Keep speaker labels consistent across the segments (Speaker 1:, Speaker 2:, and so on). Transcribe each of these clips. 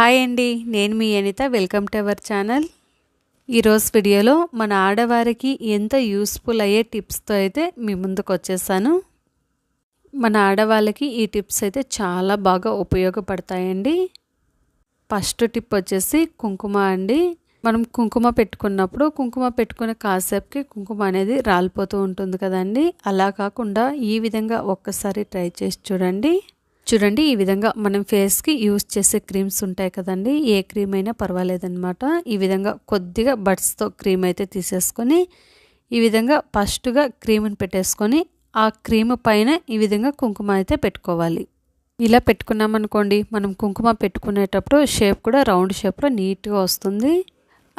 Speaker 1: Hi అండి నేను మీ Anitha. Welcome to our channel. ఈరోజు వీడియోలో మన ఆడవారికి ఎంత యూస్ఫుల్ అయ్యే టిప్స్తో అయితే మీ ముందుకు వచ్చేసాను. మన ఆడవాళ్ళకి ఈ టిప్స్ అయితే చాలా బాగా ఉపయోగపడతాయండి. ఫస్ట్ టిప్ వచ్చేసి కుంకుమ అండి. మనం కుంకుమ పెట్టుకున్నప్పుడు కుంకుమ పెట్టుకునే కాసేపుకి కుంకుమ అనేది రాలిపోతూ ఉంటుంది కదండి. అలా కాకుండా ఈ విధంగా ఒక్కసారి ట్రై చేసి చూడండి. చూడండి ఈ విధంగా మనం ఫేస్కి యూస్ చేసే క్రీమ్స్ ఉంటాయి కదండి. ఏ క్రీమ్ అయినా పర్వాలేదనమాట ఈ విధంగా కొద్దిగా బడ్స్తో క్రీమ్ అయితే తీసేసుకొని ఈ విధంగా ఫస్ట్గా క్రీమ్ని పెట్టేసుకొని ఆ క్రీమ్ పైన ఈ విధంగా కుంకుమ అయితే పెట్టుకోవాలి. ఇలా పెట్టుకున్నామనుకోండి మనం కుంకుమ పెట్టుకునేటప్పుడు షేప్ కూడా రౌండ్ షేప్లో నీట్గా వస్తుంది.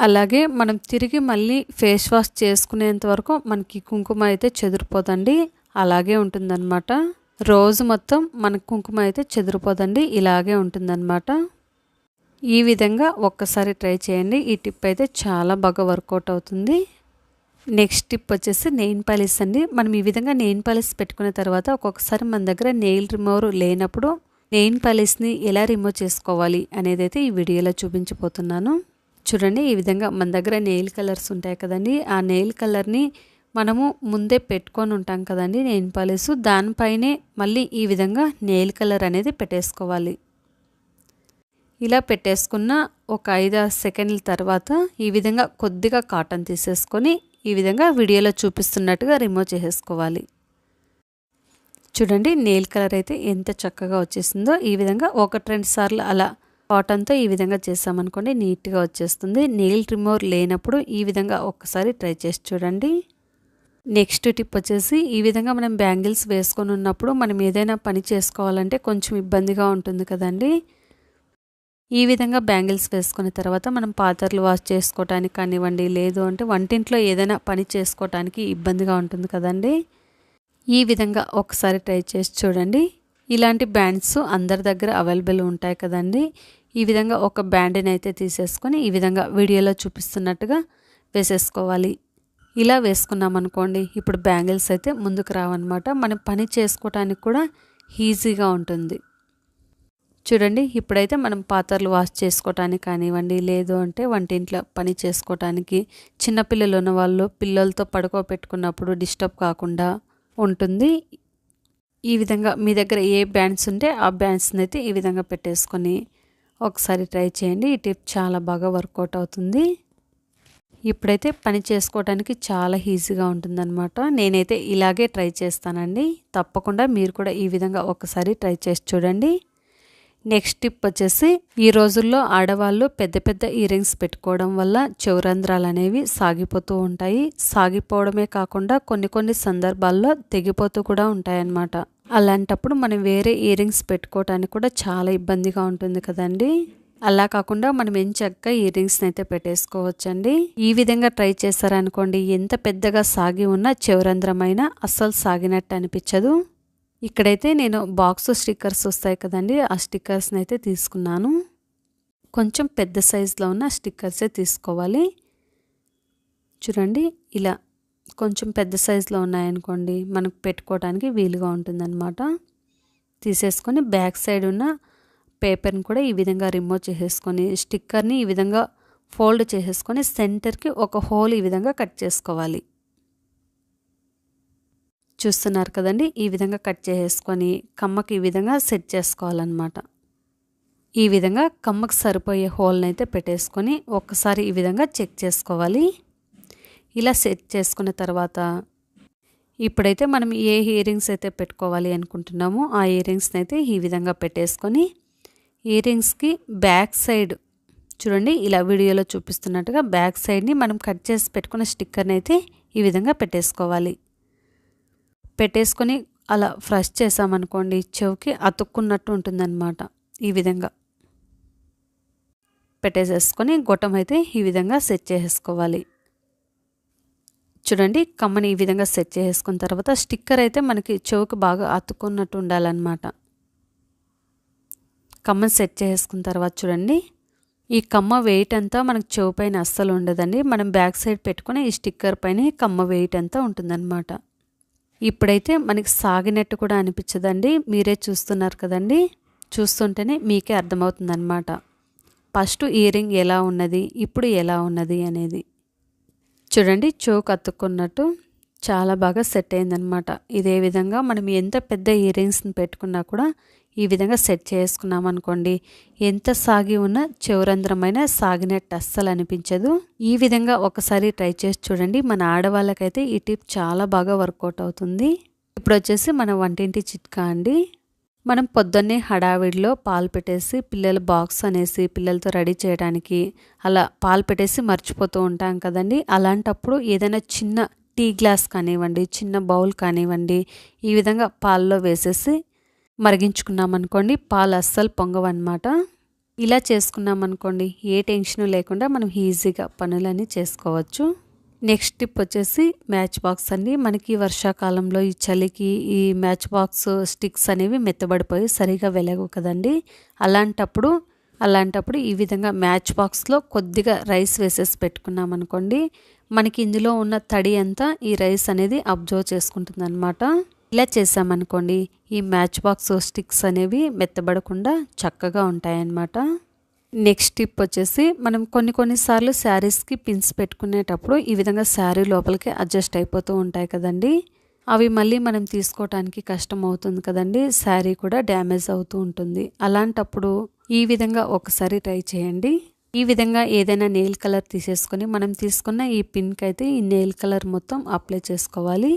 Speaker 1: అలాగే మనం తిరిగి మళ్ళీ ఫేస్ వాష్ చేసుకునేంత వరకు మనకి కుంకుమ అయితే చెదిరిపోదండి. అలాగే ఉంటుందన్నమాట. రోజు మొత్తం మన కుంకుమ అయితే చెదిరిపోదండి. ఇలాగే ఉంటుందన్నమాట. ఈ విధంగా ఒక్కసారి ట్రై చేయండి. ఈ టిప్ అయితే చాలా బాగా వర్కౌట్ అవుతుంది. నెక్స్ట్ టిప్ వచ్చేసి నెయిన్ పాలిస్ అండి. మనం ఈ విధంగా నెయిన్ పాలిస్ పెట్టుకున్న తర్వాత ఒక్కొక్కసారి మన దగ్గర నెయిల్ రిమూవర్ లేనప్పుడు నెయిన్ పాలిస్ని ఎలా రిమూవ్ చేసుకోవాలి అనేది అయితే ఈ వీడియోలో చూపించబోతున్నాను. చూడండి ఈ విధంగా మన దగ్గర నెయిల్ కలర్స్ ఉంటాయి కదండి. ఆ నెయిల్ కలర్ని మనము ముందే పెట్టుకొని ఉంటాం కదండి నేను పాలిస్. దానిపైనే మళ్ళీ ఈ విధంగా నెయిల్ కలర్ అనేది పెట్టేసుకోవాలి. ఇలా పెట్టేసుకున్న ఒక ఐదు సెకండ్ల తర్వాత ఈ విధంగా కొద్దిగా కాటన్ తీసేసుకొని ఈ విధంగా వీడియోలో చూపిస్తున్నట్టుగా రిమూవ్ చేసేసుకోవాలి. చూడండి నెయిల్ కలర్ అయితే ఎంత చక్కగా వచ్చేసిందో. ఈ విధంగా ఒకటి రెండు సార్లు అలా కాటన్తో ఈ విధంగా చేసామనుకోండి నీట్గా వచ్చేస్తుంది. నెయిల్ రిమూవర్ లేనప్పుడు ఈ విధంగా ఒక్కసారి ట్రై చేసి చూడండి. నెక్స్ట్ టిప్ వచ్చేసి ఈ విధంగా మనం బ్యాంగిల్స్ వేసుకొని ఉన్నప్పుడు మనం ఏదైనా పని చేసుకోవాలంటే కొంచెం ఇబ్బందిగా ఉంటుంది కదండి. ఈ విధంగా బ్యాంగిల్స్ వేసుకున్న తర్వాత మనం పాత్రలు వాష్ చేసుకోవటానికి కానివ్వండి లేదు అంటే వంటింట్లో ఏదైనా పని చేసుకోవటానికి ఇబ్బందిగా ఉంటుంది కదండి. ఈ విధంగా ఒకసారి ట్రై చేసి చూడండి. ఇలాంటి బ్యాండ్స్ అందరి దగ్గర అవైలబుల్ ఉంటాయి కదండి. ఈ విధంగా ఒక బ్యాండ్ని అయితే తీసేసుకొని ఈ విధంగా వీడియోలో చూపిస్తున్నట్టుగా వేసేసుకోవాలి. ఇలా వేసుకున్నాం అనుకోండి ఇప్పుడు బ్యాంగిల్స్ అయితే ముందుకు రావన్నమాట. మనం పని చేసుకోవటానికి కూడా ఈజీగా ఉంటుంది. చూడండి ఇప్పుడైతే మనం పాత్రలు వాష్ చేసుకోవటానికి కానివ్వండి లేదు అంటే వంటింట్లో పని చేసుకోవటానికి చిన్నపిల్లలు ఉన్న వాళ్ళు పిల్లలతో పడుకోబెట్టుకున్నప్పుడు డిస్టర్బ్ కాకుండా ఉంటుంది. ఈ విధంగా మీ దగ్గర ఏ బ్యాండ్స్ ఉంటే ఆ బ్యాండ్స్ని అయితే ఈ విధంగా పెట్టేసుకొని ఒకసారి ట్రై చేయండి. ఈ టిప్ చాలా బాగా వర్కౌట్ అవుతుంది. ఇప్పుడైతే పని చేసుకోవడానికి చాలా ఈజీగా ఉంటుందన్నమాట. నేనైతే ఇలాగే ట్రై చేస్తానండి. తప్పకుండా మీరు కూడా ఈ విధంగా ఒకసారి ట్రై చేసి చూడండి. నెక్స్ట్ టిప్ వచ్చేసి ఈ రోజుల్లో ఆడవాళ్ళు పెద్ద పెద్ద ఇయరింగ్స్ పెట్టుకోవడం వల్ల చౌరంధ్రాలు అనేవి సాగిపోతూ ఉంటాయి. సాగిపోవడమే కాకుండా కొన్ని కొన్ని సందర్భాల్లో తెగిపోతూ కూడా ఉంటాయన్నమాట. అలాంటప్పుడు మనం వేరే ఇయరింగ్స్ పెట్టుకోవటానికి కూడా చాలా ఇబ్బందిగా ఉంటుంది కదండీ. అలా కాకుండా మనం ఏం చక్కగా ఇయర్ రింగ్స్ని అయితే పెట్టేసుకోవచ్చండి. ఈ విధంగా ట్రై చేశారనుకోండి ఎంత పెద్దగా సాగి ఉన్న చివరంధ్రమైన అస్సలు సాగినట్టు అనిపించదు. ఇక్కడైతే నేను బాక్స్ స్టిక్కర్స్ వస్తాయి కదండి ఆ స్టిక్కర్స్ని అయితే తీసుకున్నాను. కొంచెం పెద్ద సైజులో ఉన్న స్టిక్కర్సే తీసుకోవాలి. చూడండి ఇలా కొంచెం పెద్ద సైజులో ఉన్నాయనుకోండి మనకు పెట్టుకోవడానికి వీలుగా ఉంటుందన్నమాట. తీసేసుకొని బ్యాక్ సైడ్ ఉన్న పేపర్ని కూడా ఈ విధంగా రిమూవ్ చేసేసుకొని స్టిక్కర్ని ఈ విధంగా ఫోల్డ్ చేసేసుకొని సెంటర్కి ఒక హోల్ ఈ విధంగా కట్ చేసుకోవాలి. చూస్తున్నారు కదండి? ఈ విధంగా కట్ చేసేసుకొని కమ్మకి ఈ విధంగా సెట్ చేసుకోవాలన్నమాట. ఈ విధంగా కమ్మకు సరిపోయే హోల్ని అయితే పెట్టేసుకొని ఒక్కసారి ఈ విధంగా చెక్ చేసుకోవాలి. ఇలా సెట్ చేసుకున్న తర్వాత ఇప్పుడైతే మనం ఏ ఇయరింగ్స్ అయితే పెట్టుకోవాలి అనుకుంటున్నామో ఆ ఇయరింగ్స్ని అయితే ఈ విధంగా పెట్టేసుకొని ఇయరింగ్స్కి బ్యాక్ సైడ్. చూడండి ఇలా వీడియోలో చూపిస్తున్నట్టుగా బ్యాక్ సైడ్ని మనం కట్ చేసి పెట్టుకున్న స్టిక్కర్ని అయితే ఈ విధంగా పెట్టేసుకోవాలి. పెట్టేసుకొని అలా ఫ్రష్ చేసామనుకోండి చెవికి అతుక్కున్నట్టు ఉంటుందన్నమాట ఈ విధంగా. పెట్టేసేసుకొని గొట్టం అయితే ఈ విధంగా సెట్ చేసేసుకోవాలి. చూడండి కమ్మని ఈ విధంగా సెట్ చేసుకున్న తర్వాత స్టిక్కర్ అయితే మనకి చెవుకి బాగా అతుక్కున్నట్టు ఉండాలన్నమాట. కమ్మ సెట్ చేసుకున్న తర్వాత చూడండి. ఈ కమ్మ వెయిట్ అంతా మనకు చెవు పైన అస్సలు ఉండదండి. మనం బ్యాక్ సైడ్ పెట్టుకుని ఈ స్టిక్కర్ పైన కమ్మ వెయిట్ అంతా ఉంటుందన్నమాట. ఇప్పుడైతే మనకి సాగినట్టు కూడా అనిపించదండి. మీరే చూస్తున్నారు కదండి. చూస్తుంటేనే మీకే అర్థమవుతుందన్నమాట. ఫస్ట్ ఇయరింగ్ ఎలా ఉన్నది? ఇప్పుడు ఎలా ఉన్నది అనేది. చూడండి చోక్ అతుక్కున్నట్టు చాలా బాగా సెట్ అయిందనమాట ఇదే విధంగా మనం ఎంత పెద్ద ఇయరింగ్స్ని పెట్టుకున్నా కూడా ఈ విధంగా సెట్ చేసుకున్నాం అనుకోండి. ఎంత సాగి ఉన్నా చౌరంధ్రమైన సాగినట్టు అస్సలు అనిపించదు. ఈ విధంగా ఒకసారి ట్రై చేసి చూడండి. మన ఆడవాళ్ళకైతే ఈ టిప్ చాలా బాగా వర్కౌట్ అవుతుంది. ఇప్పుడు వచ్చేసి మన వంటింటి చిట్కా అండి. మనం పొద్దున్నే హడావిడిలో పాలు పెట్టేసి పిల్లల బాక్స్ అనేసి పిల్లలతో రెడీ చేయడానికి అలా పాలు పెట్టేసి మర్చిపోతూ ఉంటాం కదండి. అలాంటప్పుడు ఏదైనా చిన్న టీ గ్లాస్ కానివ్వండి చిన్న బౌల్ కానివ్వండి ఈ విధంగా పాల్లో వేసేసి మరిగించుకున్నామనుకోండి పాలు అస్సలు పొంగవన్నమాట. ఇలా చేసుకున్నామనుకోండి ఏ టెన్షన్ లేకుండా మనం ఈజీగా పనులన్నీ చేసుకోవచ్చు. నెక్స్ట్ టిప్ వచ్చేసి మ్యాచ్ బాక్స్ అండి. మనకి వర్షాకాలంలో ఈ చలికి ఈ మ్యాచ్ బాక్స్ స్టిక్స్ అనేవి మెత్తబడిపోయి సరిగా వెలగవు కదండి. అలాంటప్పుడు అలాంటప్పుడు ఈ విధంగా మ్యాచ్ బాక్స్లో కొద్దిగా రైస్ వేసేసి పెట్టుకున్నాం అనుకోండి మనకి ఇందులో ఉన్న తడి అంతా ఈ రైస్ అనేది అబ్జర్వ్ చేసుకుంటుంది అనమాట ఇలా చేసామనుకోండి ఈ మ్యాచ్ బాక్స్ స్టిక్స్ అనేవి మెత్తబడకుండా చక్కగా ఉంటాయన్నమాట. నెక్స్ట్ టిప్ వచ్చేసి మనం కొన్ని కొన్నిసార్లు శారీస్కి పిన్స్ పెట్టుకునేటప్పుడు ఈ విధంగా శారీ లోపలికి అడ్జస్ట్ అయిపోతూ ఉంటాయి కదండి. అవి మళ్ళీ మనం తీసుకోవటానికి కష్టం అవుతుంది కదండి. శారీ కూడా డ్యామేజ్ అవుతూ ఉంటుంది. అలాంటప్పుడు ఈ విధంగా ఒకసారి ట్రై చేయండి. ఈ విధంగా ఏదైనా నెయిల్ కలర్ తీసేసుకొని మనం తీసుకున్న ఈ పిన్కి అయితే ఈ నెయిల్ కలర్ మొత్తం అప్లై చేసుకోవాలి.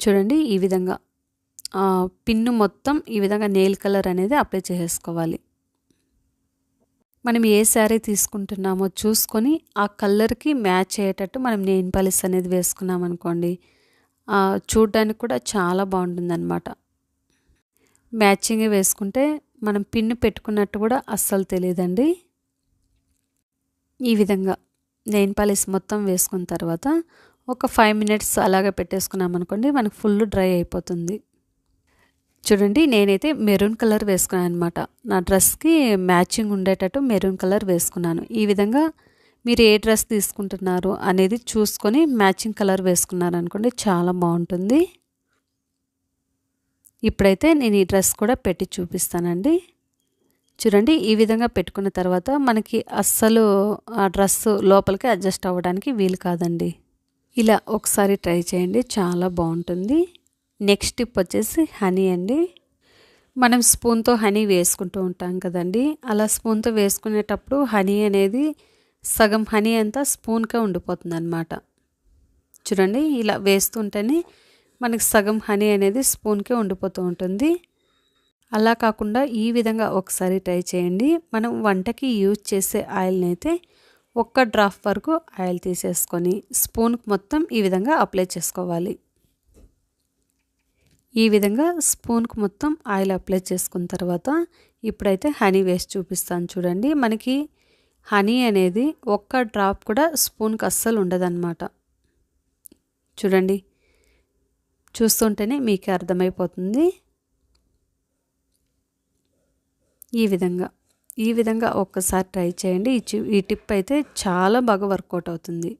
Speaker 1: చూడండి ఈ విధంగా. పిన్ను మొత్తం ఈ విధంగా నెయిల్ కలర్ అనేది అప్లై చేసేసుకోవాలి మనం ఏ శారీ తీసుకుంటున్నామో చూసుకొని ఆ కలర్కి మ్యాచ్ అయ్యేటట్టు మనం నెయిన్ పాలిస్ అనేది వేసుకున్నాం అనుకోండి కూడా చాలా బాగుంటుంది అనమాట మ్యాచింగ్ వేసుకుంటే మనం పిన్ను పెట్టుకున్నట్టు కూడా అస్సలు తెలియదండి. ఈ విధంగా నెయిన్ పాలిస్ మొత్తం వేసుకున్న తర్వాత ఒక ఫైవ్ మినిట్స్ అలాగే పెట్టేసుకున్నాం అనుకోండి మనకు ఫుల్ డ్రై అయిపోతుంది. చూడండి నేనైతే మెరూన్ కలర్ వేసుకున్నాను అనమాట నా డ్రెస్కి మ్యాచింగ్ ఉండేటట్టు మెరూన్ కలర్ వేసుకున్నాను. ఈ విధంగా మీరు ఏ డ్రెస్ తీసుకుంటున్నారు అనేది చూసుకొని మ్యాచింగ్ కలర్ వేసుకున్నారు అనుకోండి చాలా బాగుంటుంది. ఇప్పుడైతే నేను ఈ డ్రెస్ కూడా పెట్టి చూపిస్తానండి. చూడండి ఈ విధంగా పెట్టుకున్న తర్వాత మనకి అస్సలు ఆ డ్రెస్ లోపలికి అడ్జస్ట్ అవ్వడానికి వీలు కాదండి. ఇలా ఒకసారి ట్రై చేయండి చాలా బాగుంటుంది. నెక్స్ట్ టిప్ వచ్చేసి హనీ అండి. మనం స్పూన్తో హనీ వేసుకుంటూ ఉంటాం కదండి. అలా స్పూన్తో వేసుకునేటప్పుడు హనీ అనేది సగం హనీ అంతా స్పూన్కే ఉండిపోతుంది అనమాట చూడండి ఇలా వేస్తుంటేనే మనకి సగం హనీ అనేది స్పూన్కే ఉండిపోతూ ఉంటుంది. అలా కాకుండా ఈ విధంగా ఒకసారి ట్రై చేయండి. మనం వంటకి యూజ్ చేసే ఆయిల్ని అయితే ఒక్క డ్రాప్ వరకు ఆయిల్ తీసేసుకొని స్పూన్కి మొత్తం ఈ విధంగా అప్లై చేసుకోవాలి. ఈ విధంగా స్పూన్కి మొత్తం ఆయిల్ అప్లై చేసుకున్న తర్వాత ఇప్పుడైతే హనీ వేసి చూపిస్తాను చూడండి. మనకి హనీ అనేది ఒక్క డ్రాప్ కూడా స్పూన్కి అస్సలు ఉండదన్నమాట. చూడండి. చూస్తుంటేనే మీకు అర్థమైపోతుంది. ఈ విధంగా. ఈ విధంగా ఒక్కసారి ట్రై చేయండి. ఈ టిప్ అయితే చాలా బాగా వర్కౌట్ అవుతుంది.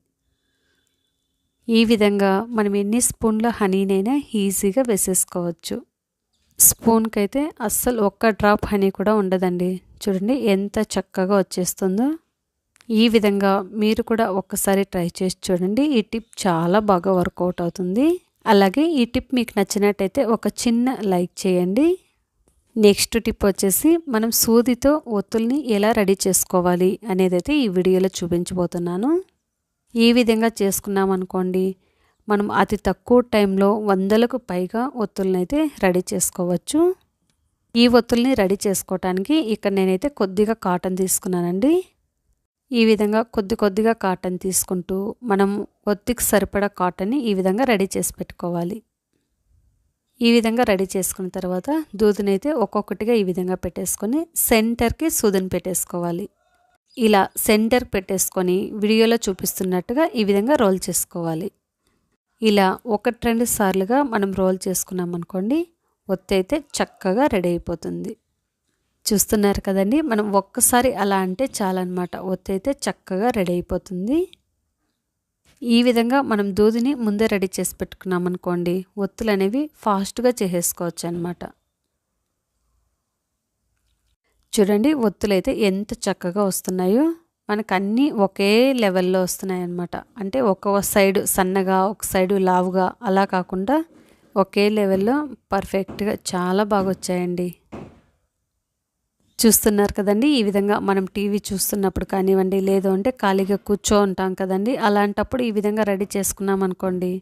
Speaker 1: ఈ విధంగా మనం ఎన్ని స్పూన్ల హనీనైనా ఈజీగా వేసేసుకోవచ్చు. స్పూన్కి అయితే అస్సలు ఒక్క డ్రాప్ హనీ కూడా ఉండదండి. చూడండి ఎంత చక్కగా వచ్చేస్తుందో. ఈ విధంగా మీరు కూడా ఒక్కసారి ట్రై చేసి చూడండి. ఈ టిప్ చాలా బాగా వర్కౌట్ అవుతుంది. అలాగే ఈ టిప్ మీకు నచ్చినట్టయితే ఒక చిన్న లైక్ చేయండి. నెక్స్ట్ టిప్ వచ్చేసి మనం సూదితో ఒత్తుల్ని ఎలా రెడీ చేసుకోవాలి అనేది అయితే ఈ వీడియోలో చూపించబోతున్నాను. ఈ విధంగా చేసుకున్నాం అనుకోండి మనం అతి తక్కువ టైంలో వందలకు పైగా ఒత్తుల్ని అయితే రెడీ చేసుకోవచ్చు. ఈ ఒత్తుల్ని రెడీ చేసుకోవటానికి ఇక్కడ నేనైతే కొద్దిగా కాటన్ తీసుకున్నానండి. ఈ విధంగా కొద్ది కొద్దిగా కాటన్ తీసుకుంటూ మనం ఒత్తికి సరిపడా కాటన్ని ఈ విధంగా రెడీ చేసి పెట్టుకోవాలి. ఈ విధంగా రెడీ చేసుకున్న తర్వాత దూదినైతే ఒక్కొక్కటిగా ఈ విధంగా పెట్టేసుకొని సెంటర్కి సూదిని పెట్టేసుకోవాలి. ఇలా సెంటర్ పెట్టేసుకొని వీడియోలో చూపిస్తున్నట్టుగా ఈ విధంగా రోల్ చేసుకోవాలి. ఇలా ఒకటి రెండు సార్లుగా మనం రోల్ చేసుకున్నాం అనుకోండి ఒత్తి అయితే చక్కగా రెడీ అయిపోతుంది. చూస్తున్నారు కదండి మనం ఒక్కసారి అలా అంటే చాలన్నమాట. ఒత్తి అయితే చక్కగా రెడీ అయిపోతుంది. ఈ విధంగా మనం దూదిని ముందే రెడీ చేసి పెట్టుకున్నాం అనుకోండి ఒత్తులు అనేవి ఫాస్ట్గా చేసేసుకోవచ్చు అనమాట చూడండి ఒత్తులు అయితే ఎంత చక్కగా వస్తున్నాయో. మనకు అన్నీ ఒకే లెవెల్లో వస్తున్నాయి అన్నమాట అంటే ఒక సైడ్ సన్నగా ఒక సైడు లావుగా అలా కాకుండా ఒకే లెవెల్లో పర్ఫెక్ట్గా చాలా బాగా వచ్చాయండి. చూస్తున్నారు కదండి. ఈ విధంగా మనం టీవీ చూస్తున్నప్పుడు కానివ్వండి లేదు అంటే ఖాళీగా కూర్చో ఉంటాం కదండి. అలాంటప్పుడు ఈ విధంగా రెడీ చేసుకున్నాం అనుకోండి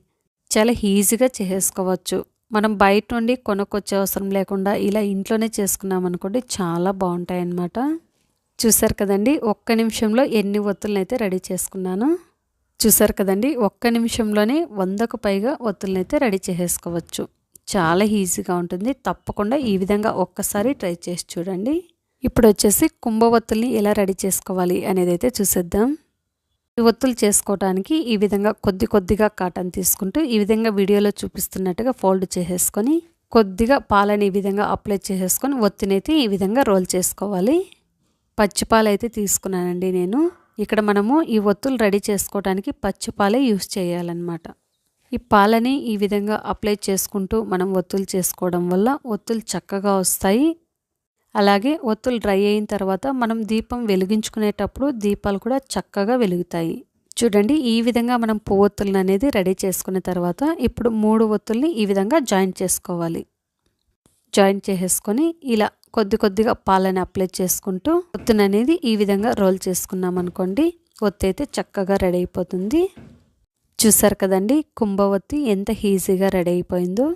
Speaker 1: చాలా ఈజీగా చేసేసుకోవచ్చు మనం బయట నుండి కొనుక్కొచ్చే అవసరం లేకుండా ఇలా ఇంట్లోనే చేసుకున్నాం అనుకోండి చాలా బాగుంటాయి అన్నమాట చూసారు కదండి ఒక్క నిమిషంలో ఎన్ని ఒత్తులనైతే అయితే రెడీ చేసుకున్నాను. చూసారు కదండి ఒక్క నిమిషంలోనే వందకు పైగా ఒత్తులనైతే రెడీ చేసేసుకోవచ్చు చాలా ఈజీగా ఉంటుంది. తప్పకుండా ఈ విధంగా ఒక్కసారి ట్రై చేసి చూడండి. ఇప్పుడు వచ్చేసి కుంభ ఒత్తుల్ని ఎలా రెడీ చేసుకోవాలి అనేది అయితే చూసేద్దాం. ఈ ఒత్తులు చేసుకోవడానికి ఈ విధంగా కొద్ది కొద్దిగా కాటన్ తీసుకుంటూ ఈ విధంగా వీడియోలో చూపిస్తున్నట్టుగా ఫోల్డ్ చేసేసుకొని కొద్దిగా పాలని ఈ విధంగా అప్లై చేసేసుకొని ఒత్తినైతే ఈ విధంగా రోల్ చేసుకోవాలి. పచ్చిపాలు అయితే తీసుకున్నానండి నేను. ఇక్కడ మనము ఈ ఒత్తులు రెడీ చేసుకోవడానికి పచ్చిపాలే యూస్ చేయాలన్నమాట. ఈ పాలని ఈ విధంగా అప్లై చేసుకుంటూ మనం ఒత్తులు చేసుకోవడం వల్ల ఒత్తులు చక్కగా వస్తాయి. అలాగే ఒత్తులు డ్రై అయిన తర్వాత మనం దీపం వెలిగించుకునేటప్పుడు దీపాలు కూడా చక్కగా వెలుగుతాయి. చూడండి ఈ విధంగా మనం పువ్వొత్తులను అనేది రెడీ చేసుకున్న తర్వాత ఇప్పుడు మూడు ఒత్తుల్ని ఈ విధంగా జాయింట్ చేసుకోవాలి. జాయింట్ చేసేసుకొని ఇలా కొద్ది కొద్దిగా పాలని అప్లై చేసుకుంటూ ఒత్తును అనేది ఈ విధంగా రోల్ చేసుకున్నాం అనుకోండి ఒత్తి అయితే చక్కగా రెడీ అయిపోతుంది. చూసారు కదండి కుంభ ఒత్తి ఎంత ఈజీగా రెడీ అయిపోయిందో.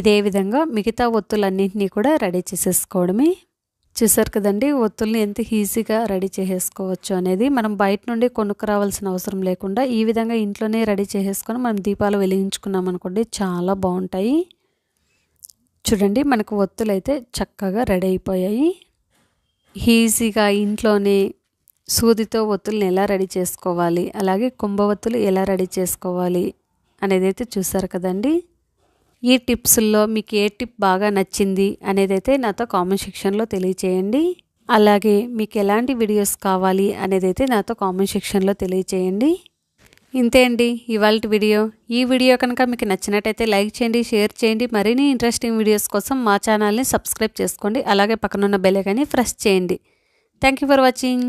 Speaker 1: ఇదే విధంగా మిగతా ఒత్తులన్నింటినీ కూడా రెడీ చేసేసుకోవడమే. చూసారు కదండి ఒత్తుల్ని ఎంత ఈజీగా రెడీ చేసేసుకోవచ్చు అనేది. మనం బయట నుండి కొనుక్కురావాల్సిన అవసరం లేకుండా ఈ విధంగా ఇంట్లోనే రెడీ చేసేసుకొని మనం దీపాలు వెలిగించుకున్నాం అనుకోండి చాలా బాగుంటాయి. చూడండి మనకు ఒత్తులు అయితే చక్కగా రెడీ అయిపోయాయి. ఈజీగా ఇంట్లోనే సూదితో ఒత్తుల్ని ఎలా రెడీ చేసుకోవాలి అలాగే కుంభవత్తులు ఎలా రెడీ చేసుకోవాలి అనేది అయితే చూసారు కదండి. ఈ టిప్స్లో మీకు ఏ టిప్ బాగా నచ్చింది అనేది అయితే నాతో కామెంట్ సెక్షన్లో తెలియచేయండి. అలాగే మీకు ఎలాంటి వీడియోస్ కావాలి అనేది అయితే నాతో కామెంట్ సెక్షన్లో తెలియచేయండి. ఇంతే అండి ఇవాళ వీడియో. ఈ వీడియో కనుక మీకు నచ్చినట్టయితే లైక్ చేయండి షేర్ చేయండి మరిన్ని ఇంట్రెస్టింగ్ వీడియోస్ కోసం మా ఛానల్ని సబ్స్క్రైబ్ చేసుకోండి. అలాగే పక్కనున్న బెల్ ఐకాన్ని ప్రెస్ చేయండి. Thank you for watching.